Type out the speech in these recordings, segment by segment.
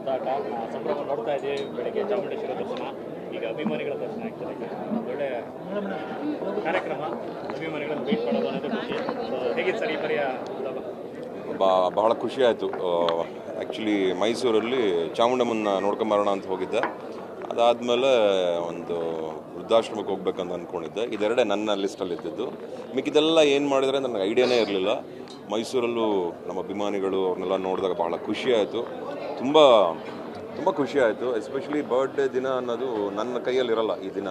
ಸುತ್ತಾಟ ಆ, ಸಂಭ್ರಮ ನೋಡ್ತಾ ಇದ್ದೀವಿ. ಬೆಳಗ್ಗೆ ಚಾಮುಂಡೇಶ್ವರ ದರ್ಶನ ಈಗ ಅಭಿಮಾನಿಗಳ ದರ್ಶನ ಆಗ್ತದೆ. ಒಳ್ಳೆ ಕಾರ್ಯಕ್ರಮ. ಅಭಿಮಾನಿಗಳನ್ನು ಭೇಟಿ ಮಾಡೋದು ಖುಷಿ ಹೇಗಿದೆ ಸರ್ ಈ ಪರಿಯ ಬಹಳ ಖುಷಿ ಆಯಿತು. ಆ್ಯಕ್ಚುಲಿ ಮೈಸೂರಲ್ಲಿ ಚಾಮುಂಡಮ್ಮನ ನೋಡ್ಕೊಂಬರೋಣ ಅಂತ ಹೋಗಿದ್ದೆ. ಅದಾದಮೇಲೆ ಒಂದು ವೃದ್ಧಾಶ್ರಮಕ್ಕೆ ಹೋಗ್ಬೇಕಂತ ಅಂದ್ಕೊಂಡಿದ್ದೆ ಇದೆರಡೇ ನನ್ನ ಲಿಸ್ಟಲ್ಲಿ ಇದ್ದಿದ್ದು. ಮಿಕ್ಕಿದೆಲ್ಲ ಏನು ಮಾಡಿದರೆ ನನಗೆ ಐಡಿಯಾನೇ ಇರಲಿಲ್ಲ. ಮೈಸೂರಲ್ಲೂ ನಮ್ಮ ಅಭಿಮಾನಿಗಳು ಅವ್ರನ್ನೆಲ್ಲ ನೋಡಿದಾಗ ಬಹಳ ಖುಷಿ ಆಯಿತು. ತುಂಬ ತುಂಬ ಖುಷಿ ಆಯಿತು. ಎಸ್ಪೆಷಲಿ ಬರ್ಡೇ ದಿನ ಅನ್ನೋದು ನನ್ನ ಕೈಯಲ್ಲಿರಲ್ಲ ಈ ದಿನ.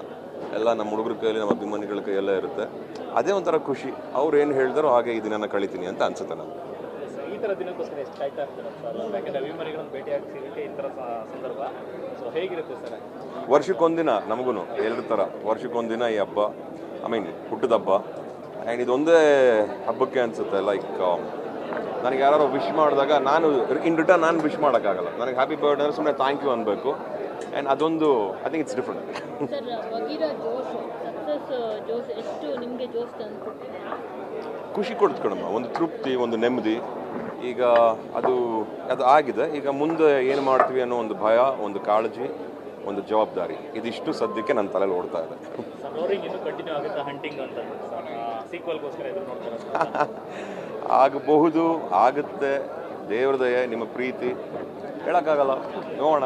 ಎಲ್ಲ ನಮ್ಮ ಹುಡುಗರ ಕೈಯಲ್ಲಿ, ನಮ್ಮ ಅಭಿಮಾನಿಗಳ ಕೈಯಲ್ಲೇ ಇರುತ್ತೆ. ಅದೇ ಒಂಥರ ಖುಷಿ. ಅವ್ರು ಏನು ಹೇಳಿದಾರೋ ಹಾಗೆ ಈ ದಿನನ ಕಳಿತೀನಿ ಅಂತ ಅನ್ಸುತ್ತೆ ನನಗೆ ಈ ಥರ ದಿನಕ್ಕೋಸ್ಕರ ಎಷ್ಟು ಕಾಯ್ತಾ ಯಾಕಂದ್ರೆ ಅಭಿಮಾನಿಗಳನ್ನು ಭೇಟಿ ಥರ ಸಂದರ್ಭ. ಸೊ ಹೇಗಿರುತ್ತೆ ಸರ್? ವರ್ಷಕ್ಕೊಂದಿನ ನಮಗೂ ಎಲ್ಲರ ಥರ ವರ್ಷಕ್ಕೊಂದಿನ ಈ ಹಬ್ಬ ಐ ಮೀನ್ ಹುಟ್ಟದ ಹಬ್ಬ. ಆ್ಯಂಡ್ ಇದೊಂದೇ ಹಬ್ಬಕ್ಕೆ ಅನಿಸುತ್ತೆ ಲೈಕ್ ನನಗೆ ಯಾರು ವಿಶ್ ಮಾಡಿದಾಗ ನಾನು ಇನ್ ರಿಟರ್ನ್ ನಾನು ವಿಶ್ ಮಾಡೋಕ್ಕಾಗಲ್ಲ. ನನಗೆ ಹ್ಯಾಪಿ ಬರ್ಡೇ ಅಂದರೆ ಸುಮ್ಮನೆ ಥ್ಯಾಂಕ್ ಯು ಅನ್ಬೇಕು. ಆ್ಯಂಡ್ ಅದೊಂದು I think it's different sir Bagheera ಜೋಶ್ ಸಕ್ಸಸ್ ಜೋಶ್ ಎಷ್ಟು ನಿಮಗೆ ಜೋಶ್ ತಂದು ಖುಷಿ ಕೊಡ್ತು ಕಣಮ್ಮ. ಒಂದು ತೃಪ್ತಿ ಒಂದು ನೆಮ್ಮದಿ. ಈಗ ಅದು ಅದು ಆಗಿದೆ. ಈಗ ಮುಂದೆ ಏನು ಮಾಡ್ತೀವಿ ಅನ್ನೋ ಒಂದು ಭಯ ಒಂದು ಕಾಳಜಿ ಒಂದು ಜವಾಬ್ದಾರಿ. ಇದಿಷ್ಟು ಸದ್ಯಕ್ಕೆ ನನ್ನ ತಲೆಯಲ್ಲಿ ಓಡ್ತಾ ಇದೆ. ಸರ್ ರೋರಿಂಗ್ ಕಂಟಿನ್ಯೂ ಆಗುತ್ತಾ? ಹಂಟಿಂಗ್ ಅಂತ. ಸೀಕ್ವಲ್ಗೋಸ್ಕರ ಎದುರು ನೋಡ್ತಾರೆ? ಆಗಬಹುದು ಆಗುತ್ತೆ. ದೇವ್ರ ದಯೆ ನಿಮ್ಮ ಪ್ರೀತಿ. ಹೇಳೋಕ್ಕಾಗಲ್ಲ. ನೋಡೋಣ.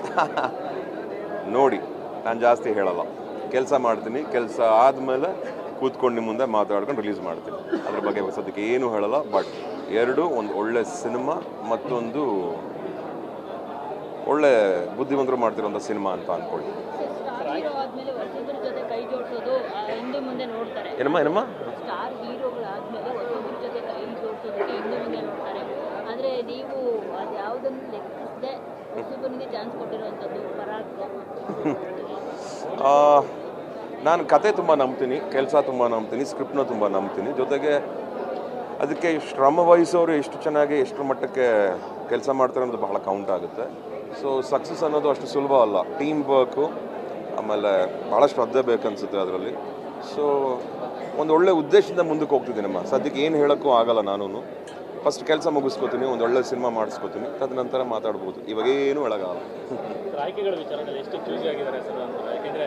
ನೋಡಿ ನಾನು ಜಾಸ್ತಿ ಹೇಳಲ್ಲ. ಕೆಲಸ ಮಾಡ್ತೀನಿ ಕೆಲಸ ಆದಮೇಲೆ ಕೂತ್ಕೊಂಡು ನಿಮ್ಮ ಮುಂದೆ ಮಾತಾಡ್ಕೊಂಡು ರಿಲೀಸ್ ಮಾಡ್ತೀನಿ. ಅದ್ರ ಬಗ್ಗೆ ಸದ್ಯಕ್ಕೆ ಏನು ಹೇಳಲ್ಲ ಬಟ್ ಎರಡು ಒಂದು ಒಳ್ಳೆ ಸಿನಿಮಾ ಮತ್ತೊಂದು ಒಳ್ಳೆ ಬುದ್ಧಿವಂತರು ಮಾಡ್ತಿರೋಂಥ ಸಿನಿಮಾ ಅಂತ ಅಂದ್ಕೊಳ್ಳಿ ಏನಮ್ಮ ಏನಮ್ಮ? ಆದರೆ ನೀವು ಅದು ಯಾವುದನ್ನು ಲೆಕ್ಕಿಸದೆ ನಾನು ಕತೆ ತುಂಬ ನಂಬ್ತೀನಿ, ಕೆಲಸ ತುಂಬ ನಂಬ್ತೀನಿ ಸ್ಕ್ರಿಪ್ಟ್ನ ತುಂಬ ನಂಬ್ತೀನಿ. ಜೊತೆಗೆ ಅದಕ್ಕೆ ಶ್ರಮ ವಹಿಸೋರು ಎಷ್ಟು ಚೆನ್ನಾಗಿ ಎಷ್ಟು ಮಟ್ಟಕ್ಕೆ ಕೆಲಸ ಮಾಡ್ತಾರೆ ಅನ್ನೋದು ಬಹಳ ಕೌಂಟ್ ಆಗುತ್ತೆ. ಸೊ ಸಕ್ಸಸ್ ಅನ್ನೋದು ಅಷ್ಟು ಸುಲಭ ಅಲ್ಲ. ಟೀಮ್ ವರ್ಕು ಆಮೇಲೆ ಭಾಳ ಶ್ರದ್ಧೆ ಬೇಕನ್ಸುತ್ತೆ ಅದರಲ್ಲಿ. ಸೊ ಒಂದು ಒಳ್ಳೆ ಉದ್ದೇಶದಿಂದ ಮುಂದಕ್ಕೆ ಹೋಗ್ತಿದ್ದೀನಮ್ಮ ಸದ್ಯಕ್ಕೆ ಏನು ಹೇಳೋಕ್ಕೂ ಆಗಲ್ಲ ನಾನು ಫಸ್ಟ್ ಕೆಲಸ ಮುಗಿಸ್ಕೋತೀನಿ ಒಂದು ಒಳ್ಳೆ ಸಿನಿಮಾ ಮಾಡಿಸ್ಕೋತೀನಿ ತದನಂತರ ಮಾತಾಡ್ಬೋದು. ಇವಾಗ ಏನು ಹೇಳೋಕ್ಕಾಗಲ್ಲ ಆಯ್ಕೆಗಳ ವಿಚಾರದಲ್ಲಿ ಎಷ್ಟು ಚೂಸಿ ಆಗಿದ್ದಾರೆ ಸರ್ ಅಂತ ಯಾಕೆಂದರೆ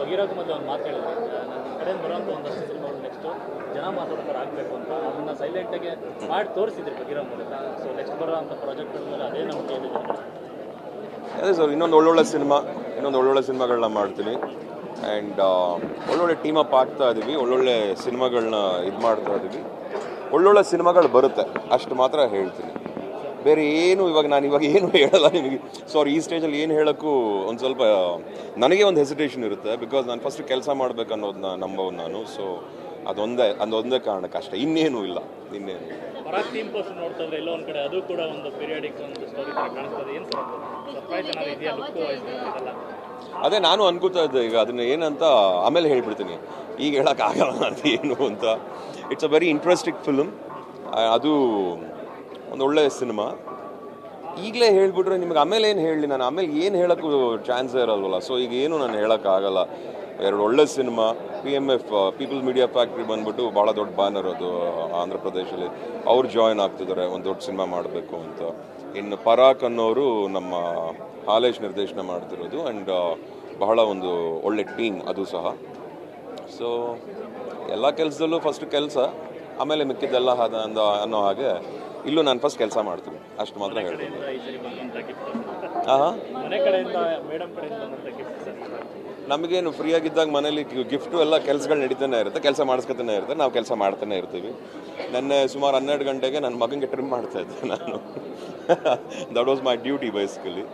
ಬಗೀರೋಕ್ಕೂ ಮೊದಲು ಒಂದು ಮಾತು ಹೇಳಿದ್ರೆ. ನನ್ನ ಕಡೆಯಿಂದ ಬರುವಂಥ ಒಂದಷ್ಟು ಸಿನಿಮಾಗಳು ನೆಕ್ಸ್ಟು ಜನ ಮಾತಾಡೋ ಥರ ಆಗಬೇಕು ಅಂತ ಅದನ್ನು ಸೈಲೆಂಟಾಗಿ ಮಾಡಿ ತೋರಿಸಿದ್ರಿ ಬಗೀರೋ ಮೂಲಕ ಸೊ ನೆಕ್ಸ್ಟ್ ಬರೋಂಥ ಪ್ರಾಜೆಕ್ಟ್ಗಳ ಮೇಲೆ ಅದೇ ನಮಗೆ ಅದೇ ಸರ್ ಇನ್ನೊಂದು ಒಳ್ಳೊಳ್ಳೆ ಸಿನಿಮಾ ಇನ್ನೊಂದು ಒಳ್ಳೊಳ್ಳೆ ಸಿನಿಮಾಗಳನ್ನ ಮಾಡ್ತೀನಿ. ಆ್ಯಂಡ್ ಒಳ್ಳೊಳ್ಳೆ ಟೀಮ್ ಅಪ್ ಆಗ್ತಾ ಇದ್ದೀವಿ ಒಳ್ಳೊಳ್ಳೆ ಸಿನಿಮಾಗಳನ್ನ ಇದು ಮಾಡ್ತಾ ಇದೀವಿ. ಒಳ್ಳೊಳ್ಳೆ ಸಿನಿಮಾಗಳು ಬರುತ್ತೆ. ಅಷ್ಟು ಮಾತ್ರ ಹೇಳ್ತೀನಿ. ಬೇರೆ ಏನು ಇವಾಗ ನಾನು ಇವಾಗ ಏನು ಹೇಳಲ್ಲ ನಿಮಗೆ. ಸಾರಿ ಈ ಸ್ಟೇಜಲ್ಲಿ ಏನು ಹೇಳೋಕ್ಕೂ ಒಂದು ಸ್ವಲ್ಪ, ನನಗೆ ಒಂದು ಹೆಸಿಟೇಷನ್ ಇರುತ್ತೆ ಬಿಕಾಸ್ ನಾನು ಫಸ್ಟ್ ಕೆಲಸ ಮಾಡ್ಬೇಕು ಅನ್ನೋದನ್ನ ನಂಬೋದು ನಾನು. ಸೊ ಅದೊಂದೇ ಅದೊಂದೇ ಕಾರಣಕ್ಕೆ ಅಷ್ಟೇ ಇನ್ನೇನು ಇಲ್ಲ. ಇನ್ನೇನು ಟೀಮ್ ಪರ್ಸನ್ ಎಲ್ಲೋ ಒಂದು ಕಡೆ ಅದು ಕೂಡ ಒಂದು ಪೀರಿಯಾಡಿಕ್ ಒಂದು ಸ್ಟೋರಿ ಥರ ಕಾಣಿಸ್ತದೆ ಏನು ಸರ್ ಸರ್ಪ್ರೈಸ್ ಏನಾದ್ರು ಇದೆಯಾ? ಲುಕ್ಕು ಇದೆಲ್ಲ ಅದೇ ನಾನು ಅನ್ಕೋತಾ ಇದ್ದೆ ಈಗ ಅದನ್ನ ಏನಂತ ಆಮೇಲೆ ಹೇಳ್ಬಿಡ್ತೀನಿ. ಈಗ ಹೇಳೋಕ್ಕಾಗಲ್ಲ ಅಂತ ಏನು ಅಂತ. It's a very interesting film ಅದು ಒಂದು ಒಳ್ಳೆ ಸಿನಿಮಾ ಈಗಲೇ ಹೇಳ್ಬಿಟ್ರೆ ನಿಮಗೆ ಆಮೇಲೆ ಏನು ಹೇಳಲಿ? ನಾನು ಆಮೇಲೆ ಏನು ಹೇಳೋಕ್ಕೂ ಚಾನ್ಸೇ ಇರಲ್ವಲ್ಲ. ಸೊ ಈಗ ಏನು ನಾನು ಹೇಳೋಕ್ಕಾಗಲ್ಲ ಎರಡು ಒಳ್ಳೆ cinema P M F people media factory ಬಂದ್ಬಿಟ್ಟು ಭಾಳ ದೊಡ್ಡ ಬ್ಯಾನರ್ ಅದು ಆಂಧ್ರ ಪ್ರದೇಶದಲ್ಲಿ. ಅವ್ರು ಜಾಯ್ನ್ ಆಗ್ತಿದ್ದಾರೆ ಒಂದು ದೊಡ್ಡ ಸಿನಿಮಾ ಮಾಡಬೇಕು ಅಂತ. ಇನ್ನು ಪರಾಕ್ ಅನ್ನೋರು ನಮ್ಮ ಹಾಲೇಶ್ ನಿರ್ದೇಶನ ಮಾಡ್ತಿರೋದು ಆ್ಯಂಡ್ ಬಹಳ ಒಂದು ಒಳ್ಳೆ ಟೀಮ್ ಅದು ಸಹ. ಸೊ ಎಲ್ಲ ಕೆಲಸದಲ್ಲೂ ಫಸ್ಟ್ ಕೆಲಸ ಆಮೇಲೆ ಮಿಕ್ಕಿದ್ದೆಲ್ಲ ಅದ ಅನ್ನೋ ಹಾಗೆ ಇಲ್ಲೂ ನಾನು ಫಸ್ಟ್ ಕೆಲಸ ಮಾಡ್ತೀನಿ. ಅಷ್ಟು ಮಾತ್ರ ಹೇಳ್ತೀನಿ. ಹಾಂ ನಮಗೇನು ಫ್ರೀ ಆಗಿದ್ದಾಗ ಮನೇಲಿ ಗಿಫ್ಟು ಎಲ್ಲ ಕೆಲಸಗಳು ನಡೀತಾನೆ ಇರುತ್ತೆ ಕೆಲಸ ಮಾಡಿಸ್ಕೊತಾನೆ ಇರುತ್ತೆ ನಾವು ಕೆಲಸ ಮಾಡ್ತಾನೆ ಇರ್ತೀವಿ. ನೆನ್ನೆ ಸುಮಾರು ಹನ್ನೆರಡು ಗಂಟೆಗೆ ನನ್ನ ಮಗನಿಗೆ ಟ್ರಿಮ್ ಮಾಡ್ತಾ ಇದ್ದೆ ನಾನು. That was my duty basically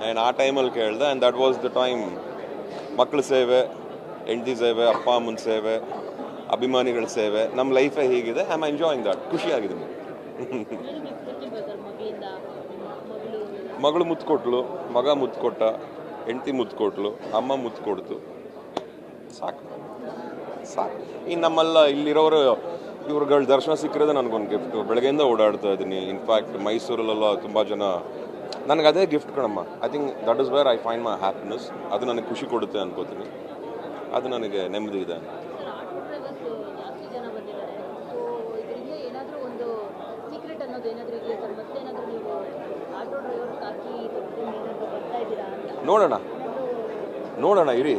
and ಆ ಟೈಮಲ್ಲಿ ಕೇಳಿದೆ and that was the time ಮಕ್ಕಳ ಸೇವೆ ಹೆಂಡತಿ ಸೇವೆ ಅಪ್ಪ ಅಮ್ಮನ ಸೇವೆ ಅಭಿಮಾನಿಗಳ ಸೇವೆ ನಮ್ಮ ಲೈಫೇ ಹೀಗಿದೆ ಐ ಆಮ್ ಎಂಜಾಯಿಂಗ್ ದಟ್ ಖುಷಿಯಾಗಿದೆ ಮಗಳು ಮಗಳು ಮುತ್ತು ಕೊಟ್ಲು ಮಗ ಮುತ್ತು ಕೊಟ್ಟ ಹೆಂಡತಿ ಮುದ್ದು ಕೊಟ್ಲು, ಅಮ್ಮ ಮುದ್ದು ಕೊಡ್ತು. ಸಾಕು. ಸಾಕು. ಇನ್ನು ನಮ್ಮಲ್ಲ ಇಲ್ಲಿರೋರು, ಇವ್ರುಗಳ ದರ್ಶನ ಸಿಕ್ಕಿರೋದೇ ನನಗೊಂದು ಗಿಫ್ಟು ಬೆಳಗ್ಗೆಯಿಂದ ಓಡಾಡ್ತಾ ಇದ್ದೀನಿ. ಇನ್ಫ್ಯಾಕ್ಟ್ ಮೈಸೂರಲ್ಲೆಲ್ಲ ತುಂಬ ಜನ, ನನಗೆ ಅದೇ ಗಿಫ್ಟ್ ಕಣಮ್ಮ. I think that is where I find my happiness ಅದು ನನಗೆ ಖುಷಿ ಕೊಡುತ್ತೆ ಅನ್ಕೋತೀನಿ. ಅದು ನನಗೆ ನೆಮ್ಮದಿ ಇದೆ ಸರ್ ಆಟೋ ಡ್ರೈವರ್ಸ್ ಜಾಸ್ತಿ ಜನ ಬಂದಿದ್ದಾರೆ ಸೊ ಇದರಿಂದ ಏನಾದರೂ ಒಂದು ಸೀಕ್ರೆಟ್ ಅನ್ನೋದು ಏನಾದರೂ ಇದೆಯಾ ಸರ್ ಮತ್ತೇನಾದರೂ ನೀವು ಆಟೋ ಡ್ರೈವರ್ಸ್ ಹಾಕಿ ತೊಗೊಂಡು ಏನಾದರೂ ಬರ್ತಾ ಇದ್ದೀರಾ ಅಂತ ನೋಡೋಣ. ನೋಡೋಣ, ಇರಿ.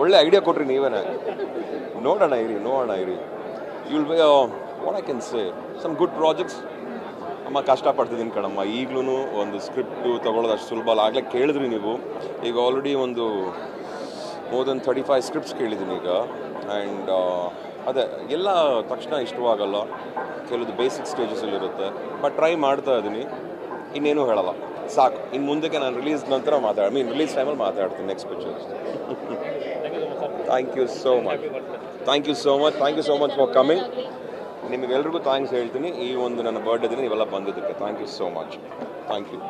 ಒಳ್ಳೆ ಐಡಿಯಾ ಕೊಟ್ರಿ ನೀವೇನೆ. ನೋಡೋಣ, ಇರಿ ನೋಡೋಣ, ಇರಿ. You'll what I can say some good projects ಅಮ್ಮ ಕಷ್ಟಪಡ್ತಿದ್ದೀನಿ ಕಣಮ್ಮ. ಈಗಲೂ ಒಂದು ಸ್ಕ್ರಿಪ್ಟು ತೊಗೊಳೋದು ಅಷ್ಟು ಸುಲಭ ಅಲ್ಲ. ಆಗಲೇ ಕೇಳಿದ್ರಿ ನೀವು. ಈಗ ಆಲ್ರೆಡಿ ಒಂದು more than thirty five scripts ಕೇಳಿದ್ದೀನಿ ಈಗ. ಆ್ಯಂಡ್ ಅದೇ, ಎಲ್ಲ ತಕ್ಷಣ ಇಷ್ಟವಾಗಲ್ಲ. ಕೆಲವು ಬೇಸಿಕ್ ಸ್ಟೇಜಸಲ್ಲಿರುತ್ತೆ ಬಟ್ ಟ್ರೈ ಮಾಡ್ತಾ ಇದ್ದೀನಿ ಇನ್ನೇನು ಹೇಳಲ್ಲ. ಸಾಕು. ಇನ್ನು ಮುಂದಕ್ಕೆ ನಾನು ರಿಲೀಸ್ ನಂತರ ಮಾತಾಡ ಮೀನ್ ರಿಲೀಸ್ ಟೈಮಲ್ಲಿ ಮಾತಾಡ್ತೀನಿ next picture thank you so much thank you so much thank you so much for coming ನಿಮಗೆಲ್ರಿಗೂ thanks ಹೇಳ್ತೀನಿ. ಈ ಒಂದು ನನ್ನ ಬರ್ಡೇ ದಿನ ಇವೆಲ್ಲ ಬಂದಿದ್ದಕ್ಕೆ. Thank you so much thank you